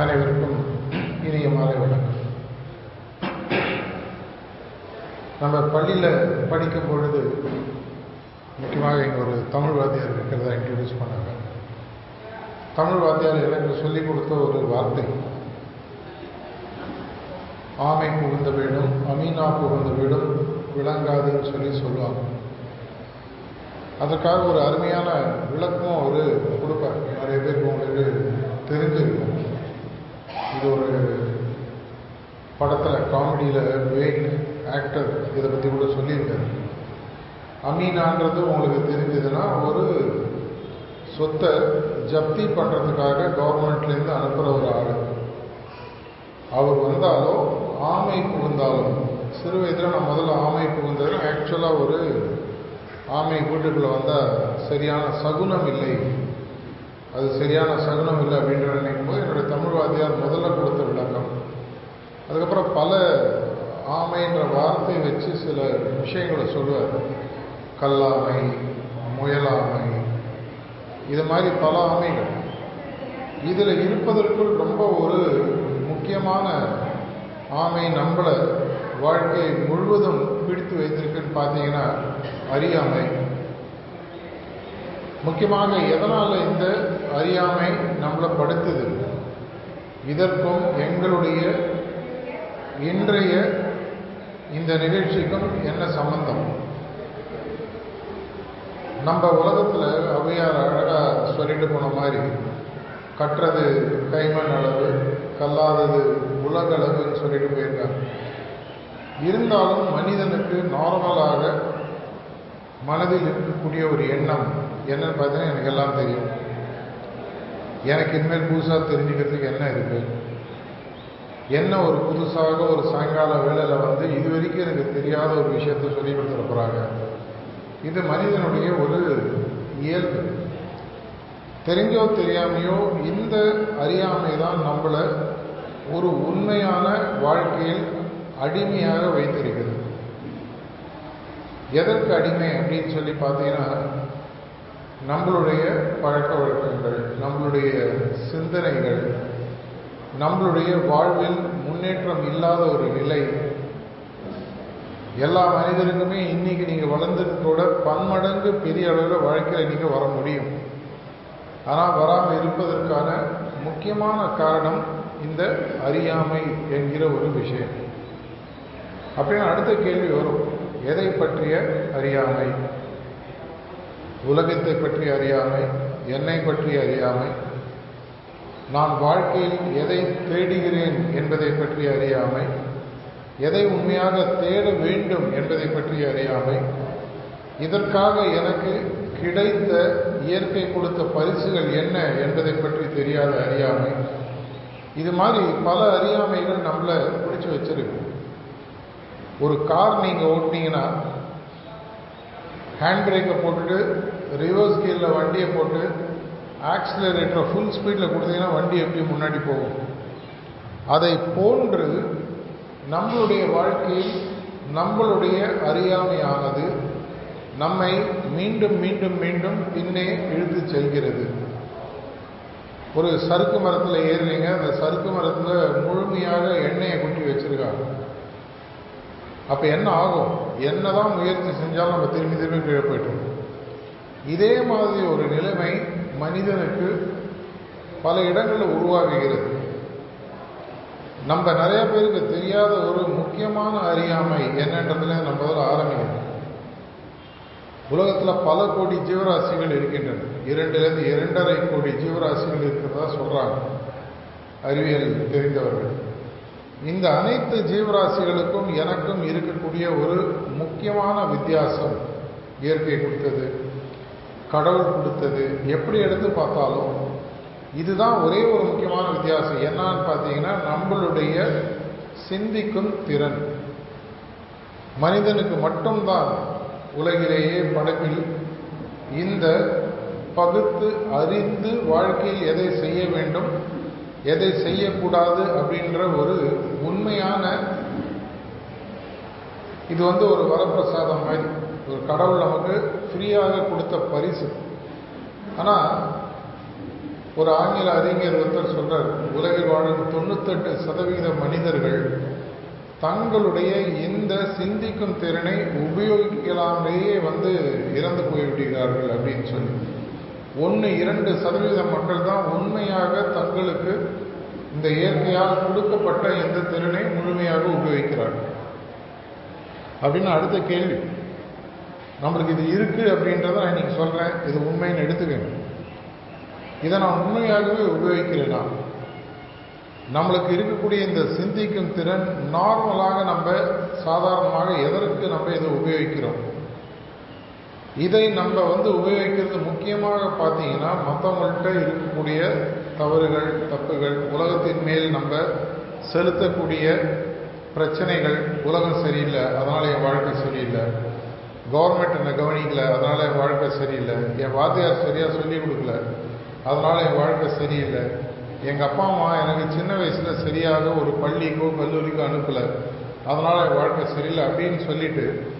அனைவருக்கும் இனிய மாலை வணக்கம். நம்ம பள்ளியில் படிக்கும் பொழுது முக்கியமாக இங்கே ஒரு தமிழ் வாத்தியார் இருக்கிறதா இன்ட்ரடியூஸ் பண்ணாங்க. தமிழ் வாத்தியார் எனக்கு சொல்லிக் கொடுத்த ஒரு வார்த்தை. ஆமை புகுந்த வீடும் அமீனா புகுந்த வீடும் விளங்காதுன்னு சொல்லி சொல்லுவாங்க. அதற்காக ஒரு அருமையான விளக்கம் அவர் கொடுப்பார். நிறைய பேருக்கு உங்களுக்கு தெரிஞ்சிருக்கும். இது ஒரு படத்தில் காமெடியில் விவேக் ஆக்டர் இதை பற்றி கூட சொல்லியிருக்காரு. அமீனான்றது உங்களுக்கு தெரிஞ்சதுன்னா ஒரு சொத்தை ஜப்தி பண்ணுறதுக்காக கவர்மெண்ட்லேருந்து அனுப்புகிற ஒரு ஆள். அவர் வந்தாலும் ஆமை புகுந்தாலும் சிறு வயதில் நான் முதல்ல ஆமை புகுந்தது ஆக்சுவலாக ஒரு ஆமை வீட்டுக்குள்ளே வந்தால் சரியான சகுனம் இல்லை. அது சரியான சகுனம் இல்லை அப்படின்ற நினைக்கும் என்னுடைய தமிழ் வாத்தியார் முதல்ல கொடுத்த விளக்கம். அதுக்கப்புறம் பல ஆமைன்ற வார்த்தையை வச்சு சில விஷயங்களை சொல்லுவார். கல்லாமை முயலாமை இது மாதிரி பல ஆமைகள். இதில் இருப்பதற்குள் ரொம்ப ஒரு முக்கியமான ஆமை நம்மளை வாழ்க்கையை முழுவதும் பிடித்து வைத்திருக்குன்னு பார்த்தீங்கன்னா அறியாமை முக்கியமாக எதனால் இந்த அறியாமை நம்மளை படுத்துது. இதற்கும் எங்களுடைய இன்றைய இந்த நிகழ்ச்சிக்கும் என்ன சம்பந்தம்? நம்ம உலகத்தில் அவையார் அழகாக சொல்லிட்டு போன மாதிரி கற்றது கைமண் அளவு கல்லாதது உலகளவுன்னு சொல்லிட்டு போயிருக்காங்க. இருந்தாலும் மனிதனுக்கு நார்மலாக மனதில் இருக்கக்கூடிய ஒரு எண்ணம் என்னன்னு பார்த்தீங்கன்னா எனக்கு எல்லாம் தெரியும். எனக்கு இனிமேல் புதுசாக தெரிஞ்சுக்கிறதுக்கு என்ன இருக்கு? என்ன ஒரு புதுசாக ஒரு சாயங்கால வேலையில் வந்து இது வரைக்கும் எனக்கு தெரியாத ஒரு விஷயத்தை சொல்லி கொடுத்துட போகிறாங்க இது மனிதனுடைய ஒரு இயல்பு. தெரிஞ்சோ தெரியாமையோ இந்த அறியாமை தான் நம்மளை ஒரு உண்மையான வாழ்க்கையில் அடிமையாக வைத்திருக்கிறது. எதற்கு அடிமை அப்படின்னு சொல்லி பார்த்தீங்கன்னா நம்மளுடைய பழக்க வழக்கங்கள் நம்மளுடைய சிந்தனைகள் நம்மளுடைய வாழ்வில் முன்னேற்றம் இல்லாத ஒரு நிலை. எல்லா மனிதருக்குமே இன்னைக்கு நீங்கள் வளர்ந்ததோட பன்மடங்கு பெரிய அளவில் வாழ்க்கையில் நீங்கள் வர முடியும். ஆனால் வராமல் இருப்பதற்கான முக்கியமான காரணம் இந்த அறியாமை என்கிற ஒரு விஷயம். அப்படின்னு அடுத்த கேள்வி வரும்? எதை பற்றிய அறியாமை? உலகத்தை பற்றி அறியாமை என்னை பற்றி அறியாமை. நான் வாழ்க்கையில் எதை தேடுகிறேன் என்பதை பற்றி அறியாமை. எதை உண்மையாக தேட வேண்டும் என்பதை பற்றி அறியாமை. இதற்காக எனக்கு கிடைத்த இயற்கை கொடுத்த பரிசுகள் என்ன என்பதை பற்றி தெரியாத அறியாமை. இது மாதிரி பல அறியாமைகள் நம்மளை பிடிச்சி வச்சிருக்கு. ஒரு கார் நீங்கள் ஓட்டினீங்கன்னா ஹேண்ட் பிரேக்கை போட்டுட்டு ரிவர்ஸ் கியரில் வண்டியை போட்டு ஆக்சிலரேட்டரை ஃபுல் ஸ்பீடில் கொடுத்தீங்கன்னா வண்டி எப்படி முன்னாடி போகும்? அதை போன்று நம்மளுடைய வாழ்க்கையில் நம்மளுடைய அறியாமையானது நம்மை மீண்டும் மீண்டும் மீண்டும் பின்னே இழுத்து செல்கிறது. ஒரு சறுக்கு மரத்தில் ஏறினீங்க அந்த சறுக்கு மரத்தில் முழுமையாக எண்ணெயை குட்டி வச்சிருக்காங்க. அப்போ என்ன ஆகும்? என்னதான் முயற்சி செஞ்சாலும் நம்ம திரும்பி திரும்பி கீழே போயிட்டோம் இதே மாதிரி ஒரு நிலைமை மனிதனுக்கு பல இடங்களில் உருவாகுகிறது. நம்ம நிறைய பேருக்கு தெரியாத ஒரு முக்கியமான அறியாமை என்னன்றதுல நம்ம அதில் ஆரம்பிக்கணும். உலகத்தில் பல கோடி ஜீவராசிகள் இருக்கின்றன. இரண்டுலேருந்து இரண்டரை கோடி ஜீவராசிகள் இருக்கிறதா சொல்கிறாங்க அறிவியல் தெரிந்தவர்கள். இந்த அனைத்து ஜீவராசிகளுக்கும் எனக்கும் இருக்கக்கூடிய ஒரு முக்கியமான வித்தியாசம் இயற்கை கொடுத்தது. கடவுள் கொடுத்தது எப்படி எடுத்து பார்த்தாலும் இதுதான் ஒரே ஒரு முக்கியமான வித்தியாசம். என்னன்னு பார்த்தீங்கன்னா நம்மளுடைய சிந்திக்கும் திறன். மனிதனுக்கு மட்டும்தான் உலகிலேயே படப்பில் இந்த பகுத்து அறிந்து வாழ்க்கையில் எதை செய்ய வேண்டும் எதை செய்யக்கூடாது அப்படின்ற ஒரு உண்மையான இது வந்து ஒரு வரப்பிரசாதம் மாதிரி. கடவுள் நமக்கு ஃப்ரீயாக கொடுத்த பரிசு. ஆனால் ஒரு ஆங்கில அறிஞர் ஒருத்தர் சொல்கிறார் உலகில் வாழும் தொண்ணூத்தெட்டு சதவீத மனிதர்கள் தங்களுடைய இந்த சிந்திக்கும் திறனை உபயோகிக்கலாமலேயே வந்து இறந்து போய்விடுகிறார்கள் அப்படின்னு சொல்லி. ஒன்று இரண்டு சதவீத மக்கள் தான் உண்மையாக தங்களுக்கு இந்த இயற்கையால் கொடுக்கப்பட்ட இந்த திறனை முழுமையாக உபயோகிக்கிறார்கள். அப்படின்னு அடுத்த கேள்வி. நம்மளுக்கு இது இருக்குது அப்படின்றத நான் இன்றைக்கி சொல்கிறேன் இது உண்மைன்னு எடுத்துக்கணும் இதை நான் உண்மையாகவே உபயோகிக்கிறேனா? நம்மளுக்கு இருக்கக்கூடிய இந்த சிந்திக்கும் திறன் நார்மலாக நம்ம சாதாரணமாக எதற்கு நம்ம இதை உபயோகிக்கிறோம்? இதை நம்ம வந்து உபயோகிக்கிறது முக்கியமாக பார்த்தீங்கன்னா மற்றவங்கள்ட்ட இருக்கக்கூடிய தவறுகள் தப்புகள் உலகத்தின் மேல் நம்ம செலுத்தக்கூடிய பிரச்சனைகள் உலகம் சரியில்லை. அதனால் என் வாழ்க்கை சரியில்லை. கவர்மெண்ட் என்னை கவனிக்கல அதனால் என் வாழ்க்கை சரியில்லை. என் வாத்தியார் சரியாக சொல்லிக் கொடுக்கல. அதனால் என் வாழ்க்கை சரியில்லை. எங்கள் அப்பா அம்மா எனக்கு சின்ன வயசில் சரியாக ஒரு பள்ளிக்கோ கல்லூரிக்கோ அனுப்பலை. அதனால் என் வாழ்க்கை சரியில்லை அப்படின்னு சொல்லிட்டு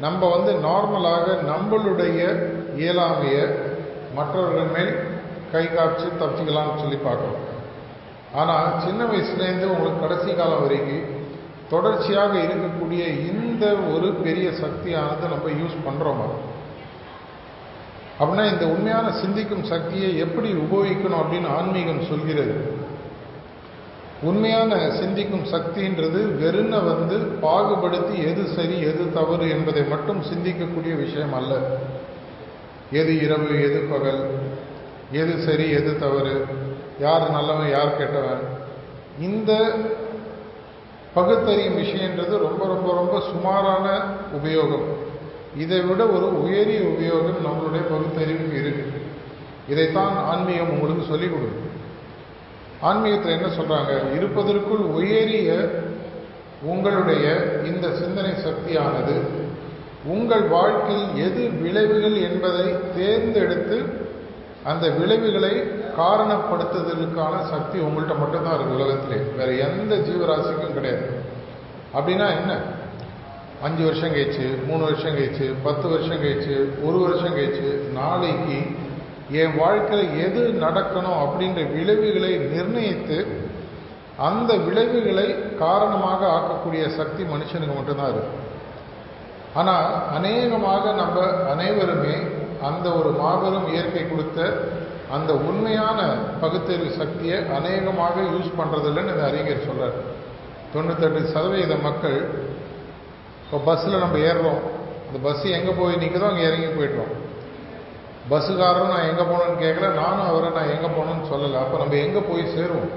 நம்ம வந்து நார்மலாக நம்மளுடைய இயலாமையை மற்றவர்கள் மேல் கை காய்ச்சி தப்பிக்கலாம்னு சொல்லி பார்க்குறோம். ஆனால் சின்ன வயசுலேருந்து உங்களுக்கு கடைசி காலம் வரைக்கும் தொடர்ச்சியாக இருக்கக்கூடிய இந்த ஒரு பெரிய சக்தியானது நம்ம யூஸ் பண்ணுறோமா அப்படின்னா இந்த உண்மையான சிந்திக்கும் சக்தியை எப்படி உபயோகிக்கணும் அப்படின்னு ஆன்மீகம் சொல்கிறது. உண்மையான சிந்திக்கும் சக்தின்றது வெறுன வந்து பாகுபடுத்தி எது சரி எது தவறு என்பதை மட்டும் சிந்திக்கக்கூடிய விஷயம் அல்ல. எது இரவு எது பகல் எது சரி எது தவறு யார் நல்லவன் யார் கெட்டவன்? இந்த பகுத்தறியும் விஷயன்றது ரொம்ப ரொம்ப ரொம்ப சுமாரான உபயோகம். இதை விட ஒரு உயரிய உபயோகம் நம்மளுடைய பகுத்தறிவுக்கு இருக்கு. இதைத்தான் ஆன்மீகம் உங்களுக்கு சொல்லிக் கொடுக்கும் ஆன்மீகத்தில் என்ன சொல்கிறாங்க இருப்பதற்குள் உயரிய உங்களுடைய இந்த சிந்தனை சக்தியானது உங்கள் வாழ்க்கையில் எது விளைவுகள் என்பதை தேர்ந்தெடுத்து அந்த விளைவுகளை காரணப்படுத்துதலுக்கான சக்தி உங்கள்கிட்ட மட்டும்தான் இருக்கு உலகத்திலே. வேற எந்த ஜீவராசிக்கும் கிடையாது. அப்படின்னா என்ன? அஞ்சு வருஷம் கழிச்சு மூணு வருஷம் கழிச்சு பத்து வருஷம் கழிச்சு ஒரு வருஷம் கழிச்சு நாளைக்கு என் வாழ்க்கையில் எது நடக்கணும் அப்படின்ற விளைவுகளை நிர்ணயித்து அந்த விளைவுகளை காரணமாக ஆக்கக்கூடிய சக்தி மனுஷனுக்கு மட்டும்தான் இருக்கு. ஆனால் அநேகமாக நம்ம அனைவருமே அந்த ஒரு மாபெரும் இயற்கை கொடுத்த அந்த உண்மையான பகுத்தறிவு சக்தியை அநேகமாக யூஸ் பண்ணுறதில்லைன்னு இந்த அறிஞர் சொல்கிறார் தொண்ணூத்தெட்டு சதவீத மக்கள் இப்போ பஸ்ஸில் நம்ம ஏறுறோம். இந்த பஸ்ஸு எங்கே போய் நிற்குதோ அங்கே இறங்கி போய்ட்டோம் பஸ்ஸுக்காரரும் நான் எங்கே போகணுன்னு கேட்கல நானும் அவரை நான் எங்கே போகணுன்னு சொல்லலை. அப்போ நம்ம எங்கே போய் சேருவோம்?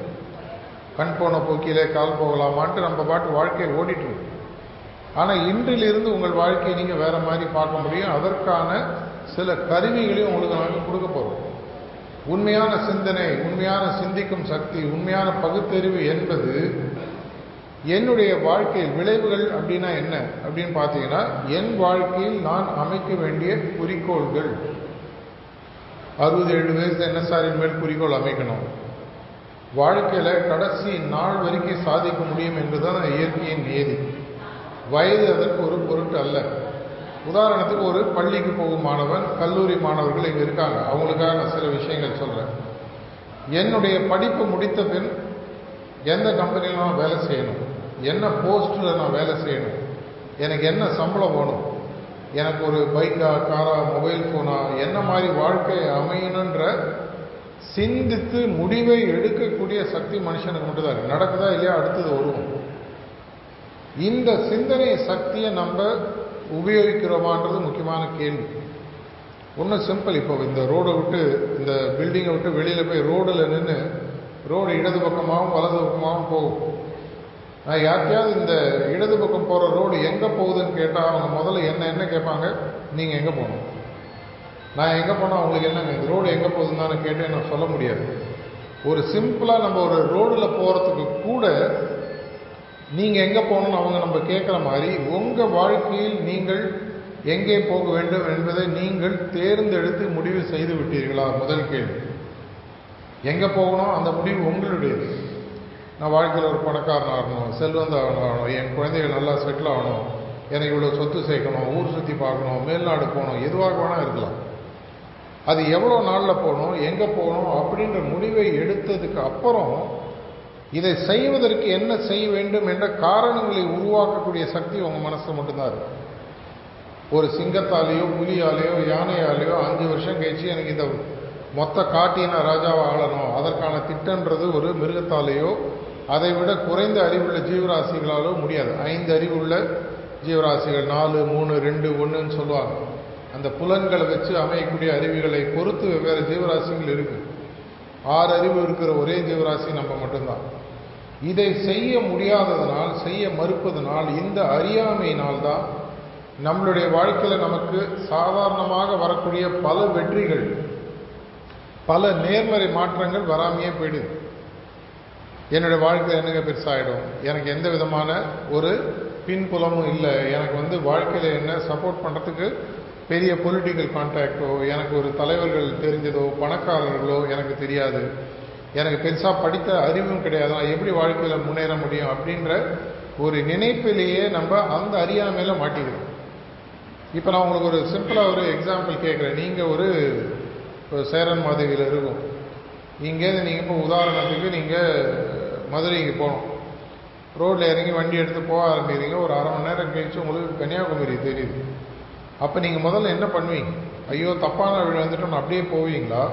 கண் போன போக்கிலே கால் போகலாமான்ட்டு நம்ம பாட்டு வாழ்க்கையை ஓடிட்டு ஆனால் இன்றிலிருந்து உங்கள் வாழ்க்கையை நீங்கள் வேறு மாதிரி பார்க்க முடியும். அதற்கான சில கருவிகளையும் உங்களுக்கு நாங்கள் கொடுக்க போகிறோம் உண்மையான சிந்தனை உண்மையான சிந்திக்கும் சக்தி உண்மையான பகுத்தறிவு என்பது என்னுடைய வாழ்க்கையில் விளைவுகள் அப்படின்னா என்ன அப்படின்னு பார்த்தீங்கன்னா என் வாழ்க்கையில் நான் அமைக்க வேண்டிய குறிக்கோள்கள். அறுபது ஏழு வயசு என்எஸ்ஆரின் மேல் குறிக்கோள் அமைக்கணும். வாழ்க்கையில் கடைசி நாள் வரைக்கும் சாதிக்க முடியும் என்பதுதான் இயற்கையின் நியதி வயது அதற்கு ஒரு பொருட்டு அல்ல. உதாரணத்துக்கு ஒரு பள்ளிக்கு போகும் மாணவன் கல்லூரி மாணவர்கள் இங்கே இருக்காங்க. அவங்களுக்காக நான் சில விஷயங்கள் சொல்கிறேன் என்னுடைய படிப்பு முடித்த பின் எந்த கம்பெனியில் நான் வேலை செய்யணும்? என்ன போஸ்ட்டில் நான் வேலை செய்யணும்? எனக்கு என்ன சம்பளம் வேணும்? எனக்கு ஒரு பைக்கா காரா மொபைல் ஃபோனா என்ன மாதிரி வாழ்க்கை அமையணுன்ற சிந்தித்து முடிவை எடுக்கக்கூடிய சக்தி மனுஷனுக்கு மட்டும்தான் நடக்குதா இல்லையா? அடுத்தது வருவோம். இந்த சிந்தனை சக்தியை நம்ம உபயோகிக்கிறோமான்றது முக்கியமான கேள்வி. ஒன்றும் சிம்பிள் இப்போ இந்த ரோடை விட்டு இந்த பில்டிங்கை விட்டு வெளியில் போய் ரோடில் நின்று ரோடு இடது பக்கமாகவும் வலது பக்கமாகவும் போகும். நான் யாருக்கையாவது இந்த இடது பக்கம் போகிற ரோடு எங்கே போகுதுன்னு கேட்டால் அவங்க முதல்ல என்ன என்ன கேட்பாங்க? நீங்கள் எங்கே போகணும்? நான் எங்கே போனால் அவங்களுக்கு என்னங்க? இந்த ரோடு எங்கே போகுதுன்னு தானே கேட்டேன் நான் சொல்ல முடியாது. ஒரு சிம்பிளாக நம்ம ஒரு ரோடில் போகிறதுக்கு கூட நீங்கள் எங்கே போகணும்னு அவங்க நம்ம கேட்குற மாதிரி உங்கள் வாழ்க்கையில் நீங்கள் எங்கே போக வேண்டும் என்பதை நீங்கள் தேர்ந்தெடுத்து முடிவு செய்து விட்டீர்களா? முதல் கேள்வி. எங்கே போகணும்? அந்த முடிவு உங்களுடையது. நான் வாழ்க்கையில் ஒரு பணக்காரன் ஆகணும் செல்வந்த ஆகணும் என் குழந்தைகள் நல்லா செட்டில் ஆகணும் எனக்கு இவ்வளோ சொத்து சேர்க்கணும் ஊர் சுற்றி பார்க்கணும் மேல்நாடு போகணும் எதுவாக வேணால் இருக்கலாம். அது எவ்வளோ நாளில் போகணும் எங்கே போகணும் அப்படின்ற முடிவை எடுத்ததுக்கு அப்புறம் இதை செய்வதற்கு என்ன செய்ய வேண்டும் என்ற காரணங்களை உருவாக்கக்கூடிய சக்தி உங்கள் மனசில் மட்டும்தான் இருக்கு. ஒரு சிங்கத்தாலேயோ புலியாலேயோ யானையாலேயோ அஞ்சு வருஷம் கழிச்சு எனக்கு இந்த மொத்த காட்டின ராஜாவை ஆளணும். அதற்கான திட்டன்றது ஒரு மிருகத்தாலேயோ அதை விட குறைந்த அறிவுள்ள ஜீவராசிகளாலோ முடியாது. ஐந்து அறிவுள்ள ஜீவராசிகள் நாலு மூணு ரெண்டு ஒன்றுன்னு சொல்லுவாங்க. அந்த புலன்களை வச்சு அமையக்கூடிய அறிவுகளை பொறுத்து வெவ்வேறு ஜீவராசிகள் இருக்குது ஆறு அறிவு இருக்கிற ஒரே ஜீவராசி நம்ம மட்டும்தான். இதை செய்ய முடியாததனால் செய்ய மறுப்பதனால் இந்த அறியாமையினால் தான் நம்மளுடைய வாழ்க்கையில் நமக்கு சாதாரணமாக வரக்கூடிய பல வெற்றிகள் பல நேர்மறை மாற்றங்கள் வராமையே போயிடுது. என்னுடைய வாழ்க்கை என்னங்க பெருசாகிடும் எனக்கு எந்த விதமான ஒரு பின்புலமும் இல்லை. எனக்கு வந்து வாழ்க்கையில் என்ன சப்போர்ட் பண்ணுறதுக்கு பெரிய பொலிட்டிக்கல் கான்டாக்டோ எனக்கு ஒரு தலைவர்கள் தெரிஞ்சதோ பணக்காரர்களோ எனக்கு தெரியாது. எனக்கு பெருசாக படித்த அறிவும் கிடையாது. நான் எப்படி வாழ்க்கையில் முன்னேற முடியும் அப்படின்ற ஒரு நினைப்பிலேயே நம்ம அந்த அறியாமையில் மாட்டிக்கிறோம். இப்போ நான் உங்களுக்கு ஒரு சிம்பிளாக ஒரு எக்ஸாம்பிள் கேட்குறேன். நீங்கள் ஒரு சேரன் மாதவியில் இருக்கும். இங்கேருந்து நீங்கள் இப்போ உதாரணத்துக்கு நீங்கள் மதுரைக்கு போகணும். ரோட்டில் இறங்கி வண்டி எடுத்து போக ஆரம்பிக்கிறீங்க. ஒரு அரை மணி நேரம் கழிச்சு உங்களுக்கு கன்னியாகுமரி தெரியுது. அப்போ நீங்கள் முதல்ல என்ன பண்ணுவீங்க? ஐயோ தப்பான வழி வந்துட்டோம் அப்படியே போவீங்களா?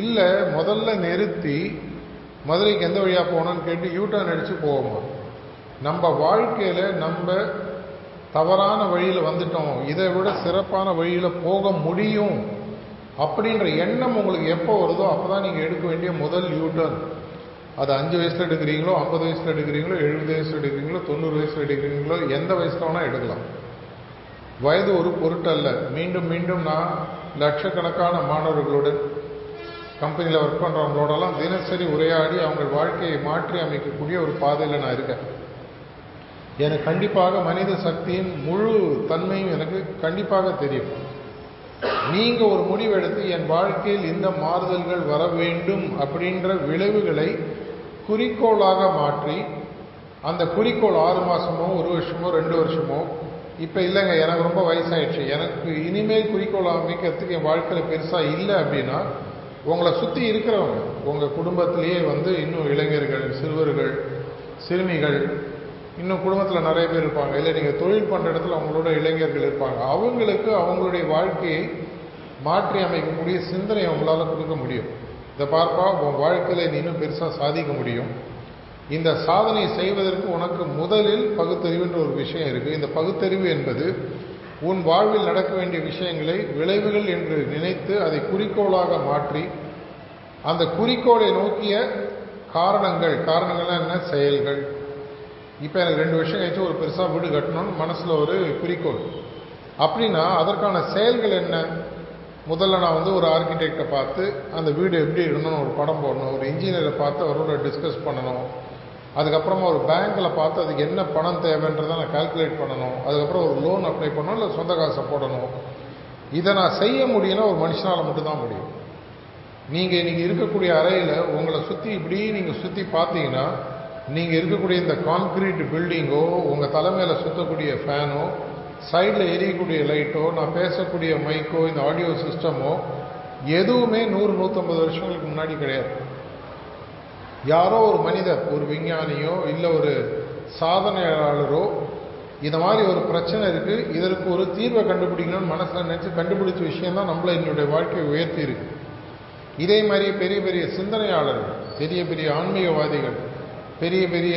இல்லை முதல்ல நிறுத்தி மதுரைக்கு எந்த வழியாக போகணும்னு கேட்டு யூட்டர்ன் அடித்து போவோமா? நம்ம வாழ்க்கையில் நம்ம தவறான வழியில் வந்துட்டோம். இதை விட சிறப்பான வழியில் போக முடியும் அப்படின்ற எண்ணம் உங்களுக்கு எப்போ வருதோ அப்போ தான் நீங்கள் எடுக்க வேண்டிய முதல் யூட்டர்ன் அது அஞ்சு வயசில் எடுக்கிறீங்களோ ஐம்பது வயசில் எடுக்கிறீங்களோ எழுபது வயசில் எடுக்கிறீங்களோ தொண்ணூறு வயசில் எடுக்கிறீங்களோ எந்த வயசில் வேணால் எடுக்கலாம். வயது ஒரு பொருட்டல்ல. மீண்டும் மீண்டும் நான் லட்சக்கணக்கான மாணவர்களுடன் கம்பெனியில் ஒர்க் பண்ணுறவங்களோடலாம் தினசரி உரையாடி அவங்க வாழ்க்கையை மாற்றி அமைக்கக்கூடிய ஒரு பாதையில் நான் இருக்கேன். எனக்கு கண்டிப்பாக மனித சக்தியின் முழு தன்மையும் எனக்கு கண்டிப்பாக தெரியும். நீங்கள் ஒரு முடிவெடுத்து என் வாழ்க்கையில் இந்த மாறுதல்கள் வர வேண்டும் அப்படின்ற விளைவுகளை குறிக்கோளாக மாற்றி அந்த குறிக்கோள் ஆறு மாதமோ ஒரு வருஷமோ ரெண்டு வருஷமோ இப்போ இல்லைங்க எனக்கு ரொம்ப வயசாயிடுச்சு. எனக்கு இனிமேல் குறிக்கோள் அமைக்கிறதுக்கு என் வாழ்க்கையில் பெருசாக இல்லை அப்படின்னா உங்களை சுற்றி இருக்கிறவங்க உங்கள் குடும்பத்திலேயே வந்து இன்னும் இளைஞர்கள் சிறுவர்கள் சிறுமிகள் இன்னும் குடும்பத்தில் நிறைய பேர் இருப்பாங்க. இல்லை நீங்கள் தொழில் பண்ணுற இடத்துல அவங்களோட இளைஞர்கள் இருப்பாங்க. அவங்களுக்கு அவங்களுடைய வாழ்க்கையை மாற்றி அமைக்கக்கூடிய சிந்தனை அவங்களால கொடுக்க முடியும். இதை பார்ப்பா உன் வாழ்க்கையில் நீ இன்னும் பெருசாக சாதிக்க முடியும். இந்த சாதனை செய்வதற்கு உனக்கு முதலில் பகுத்தறிவுன்ற ஒரு விஷயம் இருக்குது இந்த பகுத்தறிவு என்பது உன் வாழ்வில் நடக்க வேண்டிய விஷயங்களை விளைவுகள் என்று நினைத்து அதை குறிக்கோளாக மாற்றி அந்த குறிக்கோளை நோக்கிய காரணங்கள் காரணங்கள்லாம் என்ன? செயல்கள். இப்போ எனக்கு ரெண்டு வருஷம் கழிச்சு ஒரு பெருசாக வீடு கட்டணும்னு மனசில் ஒரு குறிக்கோள். அப்படின்னா அதற்கான செயல்கள் என்ன? முதல்ல நான் வந்து ஒரு ஆர்கிடெக்டை பார்த்து அந்த வீடு எப்படி இருக்கணும்னு ஒரு படம் போடணும் ஒரு இன்ஜினியரை பார்த்து அவரோட டிஸ்கஸ் பண்ணணும். அதுக்கப்புறமா ஒரு பேங்க்கில் பார்த்து அதுக்கு என்ன பணம் தேவைன்றதை நான் கால்குலேட் பண்ணணும். அதுக்கப்புறம் ஒரு லோன் அப்ளை பண்ணணும் இல்லை சொந்த காசை போடணும். இதை நான் செய்ய முடியும்னா ஒரு மனுஷனால் மட்டும்தான் முடியும். நீங்கள் இன்றைக்கி இருக்கக்கூடிய அறையில் உங்களை சுற்றி இப்படி நீங்கள் சுற்றி பார்த்தீங்கன்னா நீங்கள் இருக்கக்கூடிய இந்த கான்கிரீட் பில்டிங்கோ உங்கள் தலைமையில் சுற்றக்கூடிய ஃபேனோ சைடில் எரியக்கூடிய லைட்டோ நான் பேசக்கூடிய மைக்கோ இந்த ஆடியோ சிஸ்டமோ எதுவுமே நூறு நூற்றம்பது வருஷங்களுக்கு முன்னாடி கிடையாது. யாரோ ஒரு மனிதர் ஒரு விஞ்ஞானியோ இல்லை ஒரு சாதனையாளரோ இந்த மாதிரி ஒரு பிரச்சனை இருக்குது இதற்கு ஒரு தீர்வை கண்டுபிடிக்கணும்னு மனசில் நினச்சி கண்டுபிடிச்ச விஷயம் தான் நம்மளை என்னுடைய வாழ்க்கையை உயர்த்தியிருக்கு. இதே மாதிரி பெரிய பெரிய சிந்தனையாளர்கள் பெரிய பெரிய ஆன்மீகவாதிகள் பெரிய பெரிய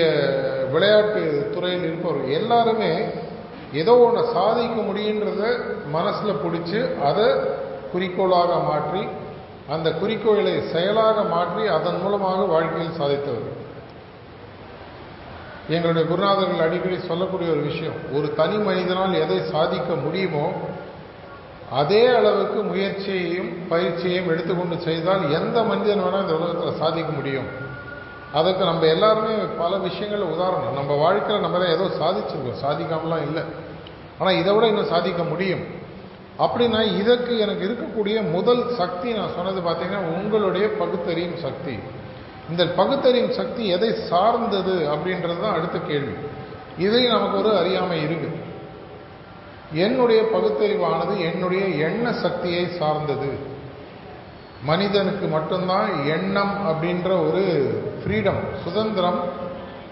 விளையாட்டு துறையில் இருப்பவர்கள் எல்லாருமே ஏதோ ஒன்று சாதிக்க முடியுன்றத மனசில் பிடிச்சி அதை குறிக்கோளாக மாற்றி அந்த குறிக்கோளை செயலாக மாற்றி அதன் மூலமாக வாழ்க்கையில் சாதித்தவர். எங்களுடைய குருநாதர்கள் அடிக்கடி சொல்லக்கூடிய ஒரு விஷயம் ஒரு தனி மனிதனால் எதை சாதிக்க முடியுமோ அதே அளவுக்கு முயற்சியையும் பயிற்சியையும் எடுத்துக்கொண்டு செய்தால் எந்த மனிதன் வேணால் இந்த உலகத்தில் சாதிக்க முடியும். அதுக்கு நம்ம எல்லாருமே பல விஷயங்கள் உதாரணம். நம்ம வாழ்க்கையில் நம்ம தான் ஏதோ சாதிச்சிருக்கோம். சாதிக்காமலாம் இல்லை. ஆனால் இதை விட இன்னும் சாதிக்க முடியும். அப்படின்னா இதற்கு எனக்கு இருக்கக்கூடிய முதல் சக்தி நான் சொன்னது பார்த்தீங்கன்னா உங்களுடைய பகுத்தறியும் சக்தி. இந்த பகுத்தறியும் சக்தி எதை சார்ந்தது அப்படின்றது தான் அடுத்த கேள்வி. இதை நமக்கு ஒரு அறியாமை இருக்கு. என்னுடைய பகுத்தறிவானது என்னுடைய எண்ண சக்தியை சார்ந்தது. மனிதனுக்கு மட்டும்தான் எண்ணம் அப்படின்ற ஒரு ஃப்ரீடம் சுதந்திரம்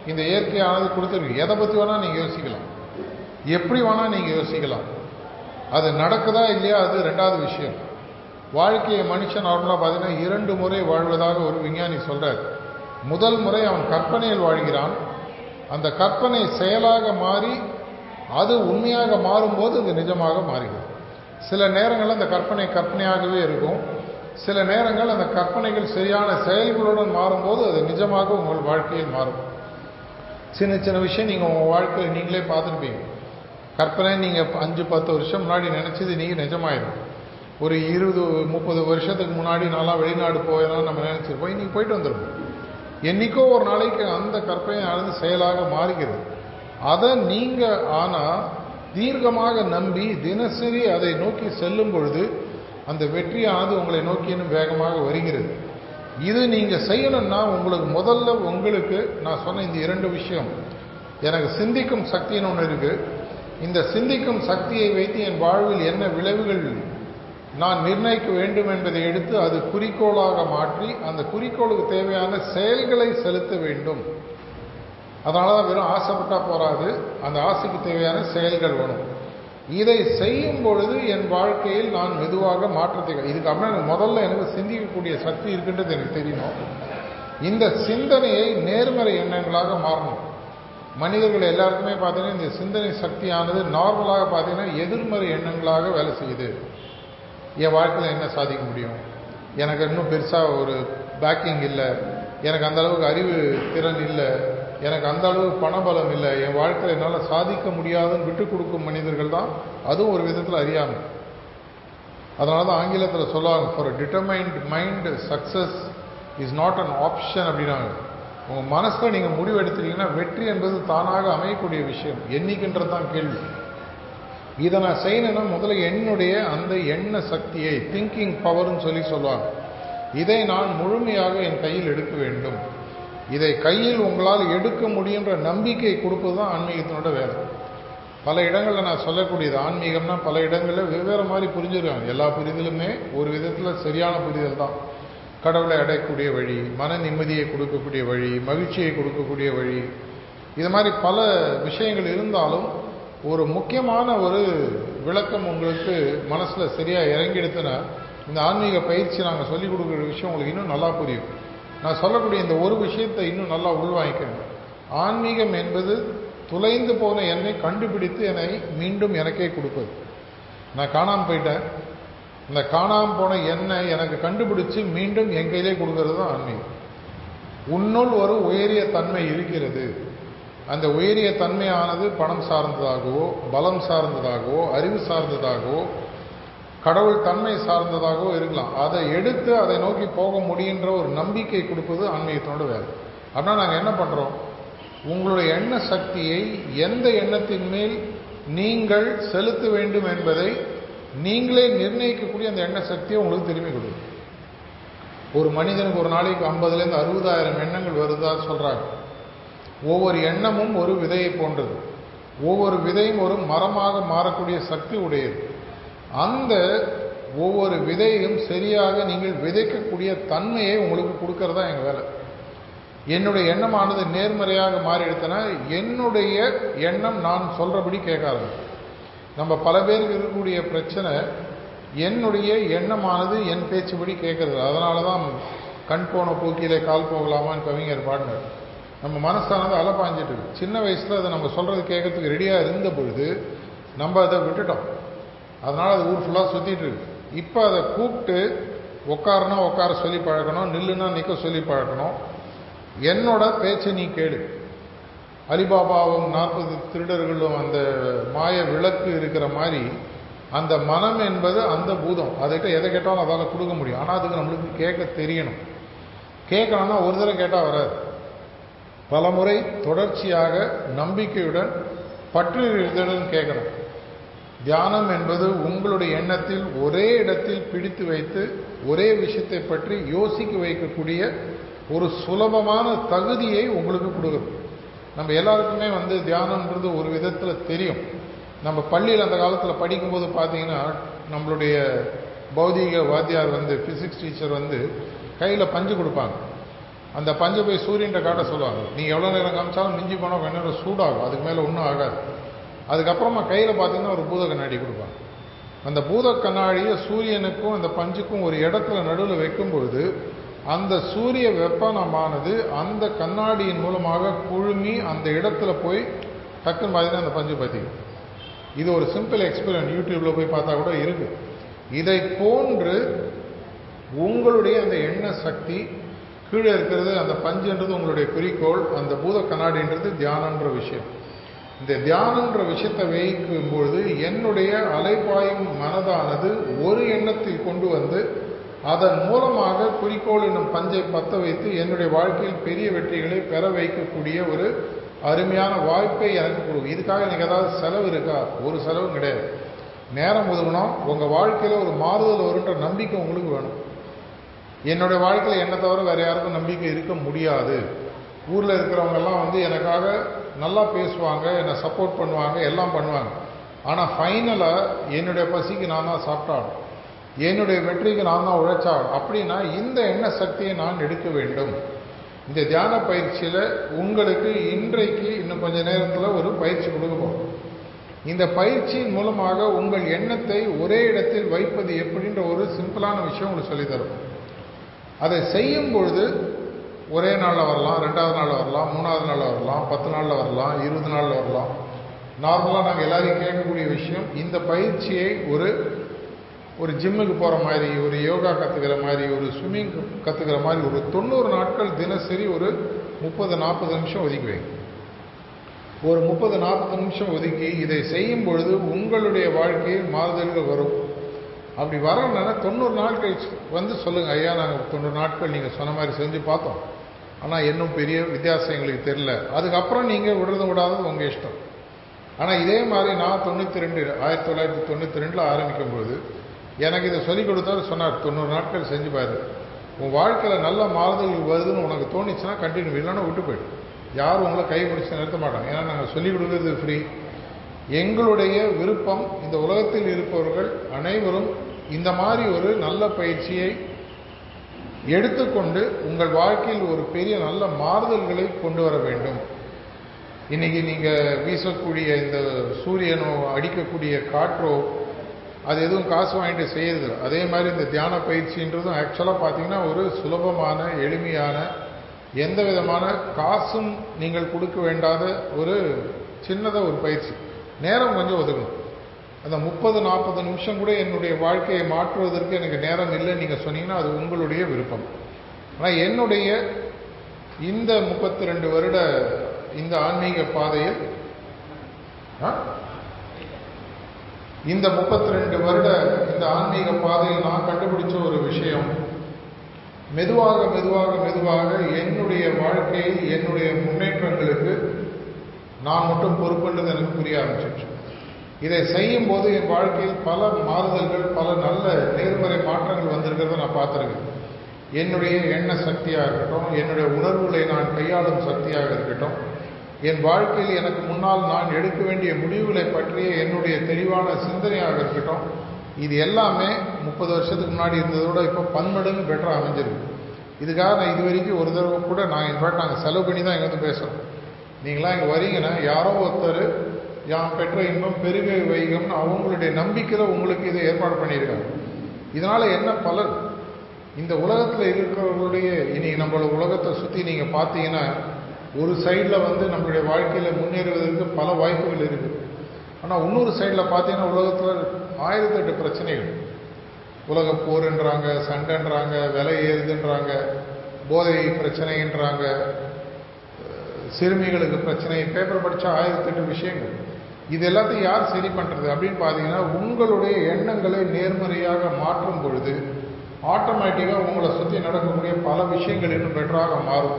இந்த இயற்கையானது கொடுத்துருக்கு. எதை பற்றி வேணால் நீங்கள் யோசிக்கலாம். எப்படி வேணால் நீங்கள் யோசிக்கலாம். அது நடக்குதா இல்லையா? அது ரெண்டாவது விஷயம். வாழ்க்கையை மனுஷன் நார்மலாக பார்த்தீங்கன்னா இரண்டு முறை வாழ்வதாக ஒரு விஞ்ஞானி சொல்கிறார் முதல் முறை அவன் கற்பனையில் வாழ்கிறான். அந்த கற்பனை செயலாக மாறி அது உண்மையாக மாறும்போது அது நிஜமாக மாறுகிறது. சில நேரங்கள் அந்த கற்பனை கற்பனையாகவே இருக்கும். சில நேரங்கள் அந்த கற்பனைகள் சரியான செயல்களுடன் மாறும்போது அது நிஜமாக உங்கள் வாழ்க்கையில் மாறும். சின்ன சின்ன விஷயம் நீங்கள் உங்கள் வாழ்க்கையில் நீங்களே பார்த்துருப்பீங்க. கற்பனை நீங்கள் அஞ்சு பத்து வருஷம் முன்னாடி நினச்சது நீங்கள் நிஜமாயிடும் ஒரு இருபது முப்பது வருஷத்துக்கு முன்னாடி நாளாக வெளிநாடு போயிடலாம் நம்ம நினச்சிருப்போம். இன்றைக்கி போயிட்டு வந்துருப்போம். என்றைக்கோ ஒரு நாளைக்கு அந்த கற்பனையானது செயலாக மாறுகிறது. அதை நீங்கள் ஆனால் தீர்க்கமாக நம்பி தினசரி அதை நோக்கி செல்லும் பொழுது அந்த வெற்றியானது உங்களை நோக்கி இன்னும் வேகமாக வருகிறது. இது நீங்கள் செய்யணும்னா உங்களுக்கு முதல்ல உங்களுக்கு நான் சொன்ன இந்த இரண்டு விஷயம். எனக்கு சிந்திக்கும் சக்தின்னு ஒன்று இருக்குது இந்த சிந்திக்கும் சக்தியை வைத்து என் வாழ்வில் என்ன விளைவுகள் நான் நிர்ணயிக்க வேண்டும் என்பதை எடுத்து அது குறிக்கோளாக மாற்றி அந்த குறிக்கோளுக்கு தேவையான செயல்களை செலுத்த வேண்டும். அதனால தான் வெறும் ஆசைப்பட்டா போகாது அந்த ஆசைக்கு தேவையான செயல்கள் வேணும். இதை செய்யும் பொழுது என் வாழ்க்கையில் நான் மெதுவாக மாற்றத்தை இதுக்கு அப்புறம் எனக்கு முதல்ல எனக்கு சிந்திக்கக்கூடிய சக்தி இருக்குன்றது எனக்கு தெரியணும் இந்த சிந்தனையை நேர்மறை எண்ணங்களாக மாறணும். மனிதர்கள் எல்லாருக்குமே பார்த்தீங்கன்னா இந்த சிந்தனை சக்தியானது நார்மலாக பார்த்தீங்கன்னா எதிர்மறை எண்ணங்களாக வேலை செய்யுது. என் வாழ்க்கையில் என்ன சாதிக்க முடியும்? எனக்கு இன்னும் பெருசாக ஒரு பேக்கிங் இல்லை. எனக்கு அந்த அளவுக்கு அறிவு திறன் இல்லை. எனக்கு அந்த அளவு பணபலம் இல்லை. என் வாழ்க்கையில் என்னால் சாதிக்க முடியாதுன்னு விட்டு கொடுக்கும் மனிதர்கள் தான் அதுவும் ஒரு விதத்தில் அறியாமல் அதனால தான் ஆங்கிலத்தில் சொல்லுவாங்க for determined mind success is not an option அப்படின்னாங்க. உங்கள் மனசில் நீங்கள் முடிவு எடுத்துட்டீங்கன்னா வெற்றி என்பது தானாக அமையக்கூடிய விஷயம். என்னைக்குன்றது தான் கேள்வி. இதை நான் செய்யணும்னா முதல்ல என்னுடைய அந்த எண்ண சக்தியை திங்கிங் பவர்னு சொல்லி சொல்லுவாங்க. இதை நான் முழுமையாக என் கையில் எடுக்க வேண்டும். இதை கையில் உங்களால் எடுக்க முடியுன்ற நம்பிக்கை கொடுப்பது தான் ஆன்மீகத்தினோட வேலை. பல இடங்களில் நான் சொல்லக்கூடியது ஆன்மீகம்னா பல இடங்களில் வெவ்வேறு மாதிரி புரிஞ்சிருக்காங்க. எல்லா புரிதலுமே ஒரு விதத்தில் சரியான புரிதல் தான் கடவுளை அடையக்கூடிய வழி மன நிம்மதியை கொடுக்கக்கூடிய வழி மகிழ்ச்சியை கொடுக்கக்கூடிய வழி இது மாதிரி பல விஷயங்கள் இருந்தாலும் ஒரு முக்கியமான ஒரு விளக்கம் உங்களுக்கு மனசில் சரியாக இறங்கிடுத்துனா இந்த ஆன்மீக பயிற்சி நாங்கள் சொல்லிக் கொடுக்குற விஷயம் உங்களுக்கு இன்னும் நல்லா புரியும். நான் சொல்லக்கூடிய இந்த ஒரு விஷயத்தை இன்னும் நல்லா உள்வாங்கிக்கணும். ஆன்மீகம் என்பது துளைந்து போன என்னை கண்டுபிடித்து என்னை மீண்டும் எனக்கே கொடுப்பது. நான் காணாமல் போயிட்டேன். இந்த காணாமல் போன எண்ணெய் எனக்கு கண்டுபிடிச்சு மீண்டும் என் கையிலே கொடுக்கறது தான் ஆன்மீகம். உன்னுள் ஒரு உயரிய தன்மை இருக்கிறது. அந்த உயரிய தன்மையானது பணம் சார்ந்ததாகவோ பலம் சார்ந்ததாகவோ அறிவு சார்ந்ததாகவோ கடவுள் தன்மை சார்ந்ததாகவோ இருக்கலாம். அதை எடுத்து அதை நோக்கி போக முடியுன்ற ஒரு நம்பிக்கை கொடுப்பது ஆன்மீகத்தினோட வேலை. அப்படின்னா நாங்கள் என்ன பண்ணுறோம் உங்களுடைய எண்ண சக்தியை எந்த எண்ணத்தின் மேல் நீங்கள் செலுத்த வேண்டும் என்பதை நீங்களே நிர்ணயிக்கக்கூடிய அந்த எண்ண சக்தியை உங்களுக்கு திரும்பி கொடுக்கும். ஒரு மனிதனுக்கு ஒரு நாளைக்கு ஐம்பதுலேருந்து அறுபதாயிரம் எண்ணங்கள் வருதா சொல்கிறாங்க ஒவ்வொரு எண்ணமும் ஒரு விதையை போன்றது. ஒவ்வொரு விதையும் ஒரு மரமாக மாறக்கூடிய சக்தி உடையது. அந்த ஒவ்வொரு விதையும் சரியாக நீங்கள் விதைக்கக்கூடிய தன்மையை உங்களுக்கு கொடுக்கறது தான் எங்கள் வேலை. என்னுடைய எண்ணமானது நேர்மறையாக மாறிடுத்தனா என்னுடைய எண்ணம் நான் சொல்கிறபடி கேட்காது. நம்ம பல பேருக்கு இருக்கக்கூடிய பிரச்சனை என்னுடைய எண்ணமானது என் பேச்சுப்படி கேட்கறது. அதனால தான் கண் போன போக்கிலே கால் போகலாமான்னு கவிஞர் பாடினார். நம்ம மனசானது அலப்பாஞ்சிட்டு இருக்கு. சின்ன வயசில் அதை நம்ம சொல்கிறது கேட்கறதுக்கு ரெடியாக இருந்த பொழுது நம்ம அதை விட்டுட்டோம். அதனால் அது ஊர் ஃபுல்லாக சுற்றிட்டு இருக்கு. இப்போ அதை கூப்பிட்டு உட்காரனா உட்கார சொல்லி பழக்கணும் நில்லுனா நிற்க சொல்லி பழக்கணும் என்னோட பேச்சை நீ கேளு. அலிபாபாவும் நாற்பது திருடர்களும் அந்த மாய விளக்கு இருக்கிற மாதிரி அந்த மனம் என்பது அந்த பூதம். அதுகிட்ட எதை கேட்டாலும் அதால் கொடுக்க முடியும். ஆனால் அதுக்கு நம்மளுக்கு கேட்க தெரியணும். கேட்கணும்னா ஒரு தடவை கேட்டால் வராது. பல முறை தொடர்ச்சியாக நம்பிக்கையுடன் பற்றுடன் கேட்கணும். தியானம் என்பது உங்களுடைய எண்ணத்தில் ஒரே இடத்தில் பிடித்து வைத்து ஒரே விஷயத்தை பற்றி யோசிக்க வைக்கக்கூடிய ஒரு சுலபமான தகுதியை உங்களுக்கு கொடுக்குது நம்ம எல்லாருக்குமே வந்து தியானம்ன்றது ஒரு விதத்தில் தெரியும். நம்ம பள்ளியில் அந்த காலத்தில் படிக்கும்போது பார்த்தீங்கன்னா நம்மளுடைய பௌதிக வாத்தியார் வந்து ஃபிசிக்ஸ் டீச்சர் வந்து கையில் பஞ்சு கொடுப்பாங்க. அந்த பஞ்சு போய் சூரியன்ட்ட காட்ட சொல்லுவாங்க. நீ எவ்வளோ நேரம் காமிச்சாலும் மிஞ்சி போனால் கொஞ்ச நேரம் சூடாகும். அதுக்கு மேலே ஒன்றும் ஆகாது. அதுக்கப்புறமா கையில் பார்த்தீங்கன்னா ஒரு பூத கண்ணாடி கொடுப்பாங்க. அந்த பூத கண்ணாடியை சூரியனுக்கும் அந்த பஞ்சுக்கும் ஒரு இடத்துல நடுவில் வைக்கும் பொழுது அந்த சூரிய வெப்பனமானது அந்த கண்ணாடியின் மூலமாக குழுமி அந்த இடத்துல போய் டக்குன்னு பார்த்தீங்கன்னா அந்த பஞ்சு பற்றிக்கும் இது ஒரு சிம்பிள் எக்ஸ்பீரியன்ஸ் யூடியூப்பில் போய் பார்த்தா கூட இருக்கு. இதை போன்று உங்களுடைய அந்த எண்ண சக்தி கீழே இருக்கிறது அந்த பஞ்சுன்றது உங்களுடைய குறிக்கோள் அந்த பூத கண்ணாடின்றது தியானன்ற விஷயம். இந்த தியானன்ற விஷயத்தை வைக்கும்பொழுது என்னுடைய அலைப்பாயும் மனதானது ஒரு எண்ணத்தில் கொண்டு வந்து அதன் மூலமாக குறிக்கோள் என்னும் பஞ்சை பற்ற வைத்து என்னுடைய வாழ்க்கையில் பெரிய வெற்றிகளை பெற வைக்கக்கூடிய ஒரு அருமையான வாய்ப்பை எனக்கு கொடுக்கும் இதுக்காக எனக்கு ஏதாவது செலவு இருக்கா? ஒரு செலவும் கிடையாது. நேரம் ஒதுக்கணும் உங்கள் வாழ்க்கையில் ஒரு மாறுதல் வருன்ற நம்பிக்கை உங்களுக்கு வேணும். என்னுடைய வாழ்க்கையில் என்ன தவிர வேறு யாருக்கும் நம்பிக்கை இருக்க முடியாது. ஊரில் இருக்கிறவங்கெல்லாம் வந்து எனக்காக நல்லா பேசுவாங்க என்னை சப்போர்ட் பண்ணுவாங்க எல்லாம் பண்ணுவாங்க. ஆனால் ஃபைனலாக என்னுடைய பசிக்கு நான் தான் சாப்பிட்டாலும் என்னுடைய வெற்றிக்கு நான் தான் உழைச்சாள் அப்படின்னா இந்த எண்ண சக்தியை நான் எடுக்க வேண்டும். இந்த தியான பயிற்சியில் உங்களுக்கு இன்றைக்கு இன்னும் கொஞ்ச நேரத்தில் ஒரு பயிற்சி கொடுக்க போகிறோம் இந்த பயிற்சியின் மூலமாக உங்கள் எண்ணத்தை ஒரே இடத்தில் வைப்பது எப்படின்ற ஒரு சிம்பிளான விஷயம் உங்களுக்கு சொல்லித்தரும் அதை செய்யும் பொழுது ஒரே நாளில் வரலாம் ரெண்டாவது நாளில் வரலாம் மூணாவது நாளில் வரலாம் பத்து நாளில் வரலாம் இருபது நாளில் வரலாம். நார்மலாக நாங்கள் எல்லாரையும் கேட்கக்கூடிய விஷயம் இந்த பயிற்சியை ஒரு ஒரு ஜிம்முக்கு போகிற மாதிரி ஒரு யோகா கற்றுக்கிற மாதிரி ஒரு ஸ்விம்மிங் கற்றுக்கிற மாதிரி ஒரு தொண்ணூறு நாட்கள் தினசரி ஒரு முப்பது நாற்பது நிமிஷம் ஒதுக்கி வைங்க ஒரு முப்பது நாற்பது நிமிஷம் ஒதுக்கி இதை செய்யும் பொழுது உங்களுடைய வாழ்க்கையில் மாறுதல்கள் வரும். அப்படி வரணும்னா தொண்ணூறு நாட்கள் வந்து சொல்லுங்கள் ஐயா நாங்கள் தொண்ணூறு நாட்கள் நீங்கள் சொன்ன மாதிரி செஞ்சு பார்த்தோம். ஆனால் இன்னும் பெரிய வித்தியாசம் எங்களுக்கு தெரில அதுக்கப்புறம் நீங்கள் விடுறது விடாதது உங்கள் இஷ்டம். ஆனால் இதே மாதிரி நான் தொண்ணூற்றி ரெண்டு ஆயிரத்தி தொள்ளாயிரத்தி தொண்ணூற்றி ரெண்டில் ஆரம்பிக்கும்போது எனக்கு இதை சொல்லிக் கொடுத்தாரு சொன்னார் தொண்ணூறு நாட்கள் செஞ்சு பாரு. உன் வாழ்க்கையில் நல்ல மாறுதல்கள் வருதுன்னு உனக்கு தோணுச்சுன்னா கண்டினியூ இல்லைன்னா விட்டு போயிடு. யாரும் உங்களை கை பிடிச்சி நிறுத்த மாட்டாங்க. ஏன்னா நாங்கள் சொல்லிக் கொடுக்குறது ஃப்ரீ எங்களுடைய விருப்பம் இந்த உலகத்தில் இருப்பவர்கள் அனைவரும் இந்த மாதிரி ஒரு நல்ல பயிற்சியை எடுத்துக்கொண்டு உங்கள் வாழ்க்கையில் ஒரு பெரிய நல்ல மாறுதல்களை கொண்டு வர வேண்டும். இன்னைக்கு நீங்கள் வீசக்கூடிய இந்த சூரியனோ அடிக்கக்கூடிய காற்றோ அது எதுவும் காசு வாங்கிட்டு செய்யறது அதே மாதிரி இந்த தியான பயிற்சின்றதும் ஆக்சுவலாக பார்த்தீங்கன்னா ஒரு சுலபமான எளிமையான எந்த விதமான காசும் நீங்கள் கொடுக்க வேண்டாத ஒரு சின்னதாக ஒரு பயிற்சி. நேரம் கொஞ்சம் ஒதுக்கணும். அந்த முப்பது நாற்பது நிமிஷம் கூட என்னுடைய வாழ்க்கையை மாற்றுவதற்கு எனக்கு நேரம் இல்லை நீங்கள் சொன்னீங்கன்னா அது உங்களுடைய விருப்பம். ஆனால் என்னுடைய இந்த முப்பத்தி ரெண்டு வருட இந்த ஆன்மீக பாதையில் இந்த முப்பத்தி ரெண்டு வருட இந்த ஆன்மீக பாதையில் நான் கண்டுபிடிச்ச ஒரு விஷயம். மெதுவாக மெதுவாக மெதுவாக என்னுடைய வாழ்க்கையில் என்னுடைய முன்னேற்றங்களுக்கு நான் மட்டும் பொறுப்புன்றது எனக்கு புரிய ஆரம்பிச்சிச்சு இதை செய்யும் போது என் வாழ்க்கையில் பல மாறுதல்கள் பல நல்ல நேர்மறை மாற்றங்கள் வந்திருக்கிறத நான் பார்த்துருக்கேன். என்னுடைய எண்ண சக்தியாக இருக்கட்டும் என்னுடைய உணர்வுகளை நான் கையாளும் சக்தியாக இருக்கட்டும் என் வாழ்க்கையில் எனக்கு முன்னால் நான் எடுக்க வேண்டிய முடிவுகளை பற்றிய என்னுடைய தெளிவான சிந்தனையாக இருக்கட்டும். இது எல்லாமே முப்பது வருஷத்துக்கு முன்னாடி இருந்ததோட இப்போ பன்மடங்கு பெட்டராக அமைஞ்சிருக்கு. இதுக்காக நான் இது வரைக்கும் ஒரு தடவை கூட நான் இன்ஃபேக்ட் நாங்கள் செலவு பண்ணி தான் இங்கே வந்து பேசுகிறோம் நீங்களாம் இங்கே வரீங்கன்னா யாரோ ஒருத்தர் யான் பெற்ற இன்பம் பெருகை வைகம்னு அவங்களுடைய நம்பிக்கையில் உங்களுக்கு இதை ஏற்பாடு பண்ணியிருக்காங்க. இதனால் என்ன பலன்? இந்த உலகத்தில் இருக்கிறவர்களுடைய இனி நம்மளோட உலகத்தை சுற்றி நீங்கள் பார்த்தீங்கன்னா ஒரு சைடில் வந்து நம்மளுடைய வாழ்க்கையில் முன்னேறுவதற்கு பல வாய்ப்புகள் இருக்குது ஆனால் இன்னொரு சைடில் பார்த்தீங்கன்னா உலகத்தில் ஆயிரத்தெட்டு பிரச்சனைகள். உலக போருன்றாங்க சண்டைன்றாங்க விலை ஏறுதுன்றாங்க போதை பிரச்சனைன்றாங்க சிறுமிகளுக்கு பிரச்சனை பேப்பர் படித்தா ஆயிரத்தெட்டு விஷயங்கள். இது எல்லாத்தையும் யார் சரி பண்ணுறது அப்படின்னு பார்த்தீங்கன்னா உங்களுடைய எண்ணங்களை நேர்மறையாக மாற்றும் பொழுது ஆட்டோமேட்டிக்காக உங்களை சுற்றி நடக்கக்கூடிய பல விஷயங்கள் இன்னும் பெட்டராக மாறும்.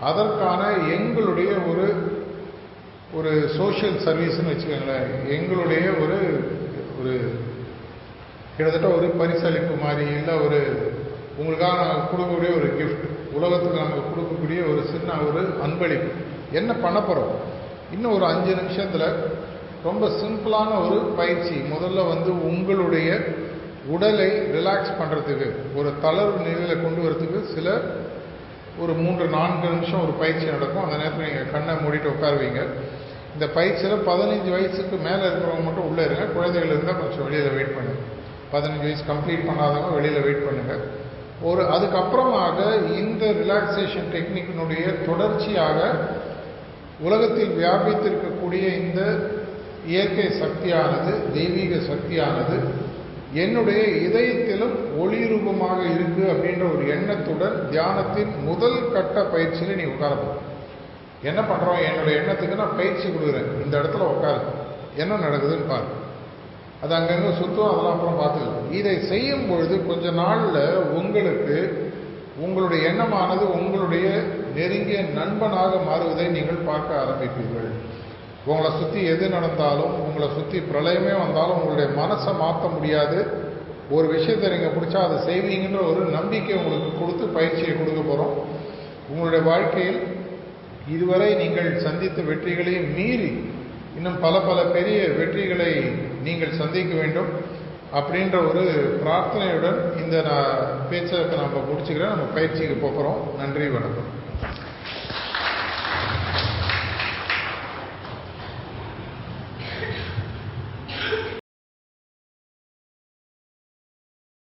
அதற்கான எங்களுடைய ஒரு ஒரு சோஷியல் சர்வீஸ்னு வச்சுக்கோங்களேன். எங்களுடைய ஒரு ஒரு கிட்டத்தட்ட ஒரு பரிசளிப்பு மாதிரி இல்லை ஒரு உங்களுக்காக நாங்கள் கொடுக்கக்கூடிய ஒரு கிஃப்ட் உலகத்துக்கு நாங்கள் கொடுக்கக்கூடிய ஒரு சின்ன ஒரு அன்பளிப்பு. என்ன பண்ண போகிறோம் இன்னும் ஒரு அஞ்சு நிமிஷத்தில் ரொம்ப சிம்பிளான ஒரு பயிற்சி. முதல்ல வந்து உங்களுடைய உடலை ரிலாக்ஸ் பண்ணுறதுக்கு ஒரு தளர்வு நிலையில் கொண்டு வரதுக்கு சில ஒரு மூன்று நான்கு நிமிஷம் ஒரு பயிற்சி நடக்கும். அந்த நேரத்தில் நீங்கள் கண்ணை மூடிட்டு உட்காருவீங்க. இந்த பயிற்சியில் பதினஞ்சு வயசுக்கு மேலே இருக்கிறவங்க மட்டும் உள்ளே இருங்க. குழந்தைகள் இருந்தால் கொஞ்சம் வெளியில் வெயிட் பண்ணுங்கள் பதினஞ்சு வயசு கம்ப்ளீட் பண்ணாதவங்க வெளியில் வெயிட் பண்ணுங்கள் ஒரு அதுக்கப்புறமாக இந்த ரிலாக்ஸேஷன் டெக்னிக்கினுடைய தொடர்ச்சியாக உலகத்தில் வியாபித்திருக்கக்கூடிய இந்த இயற்கை சக்தியானது தெய்வீக சக்தியானது என்னுடைய இதயத்திலும் ஒளி ரூபமாக இருக்கு அப்படின்ற ஒரு எண்ணத்துடன் தியானத்தின் முதல் கட்ட பயிற்சியில் நீ உட்காரப்போம் என்ன பண்ணுறோம் என்னுடைய எண்ணத்துக்கு நான் பயிற்சி கொடுக்குறேன். இந்த இடத்துல உட்காரு. என்ன நடக்குதுன்னு பாரு. அது அங்கங்கே சுத்தம் அதெல்லாம் அப்புறம் பார்த்துக்கலாம். இதை செய்யும் பொழுது கொஞ்ச நாளில் உங்களுக்கு உங்களுடைய எண்ணமானது உங்களுடைய நெருங்கிய நண்பனாக மாறுவதை நீங்கள் பார்க்க ஆரம்பிப்பீர்கள். உங்களை சுற்றி எது நடந்தாலும் உங்களை சுற்றி பிரளயமே வந்தாலும் உங்களுடைய மனசை மாற்ற முடியாது. ஒரு விஷயத்தை நீங்கள் பிடிச்சா அதை செய்வீங்கன்ற ஒரு நம்பிக்கை உங்களுக்கு கொடுத்து பயிற்சியை கொடுக்க போகிறோம் உங்களுடைய வாழ்க்கையில் இதுவரை நீங்கள் சந்தித்த வெற்றிகளையும் மீறி இன்னும் பல பல பெரிய வெற்றிகளை நீங்கள் சந்திக்க வேண்டும் அப்படின்ற ஒரு பிரார்த்தனையுடன் இந்த நான் பேச்சை நம்ம முடிச்சுக்கிறேன். நம்ம பயிற்சிக்கு போகிறோம் நன்றி வணக்கம்.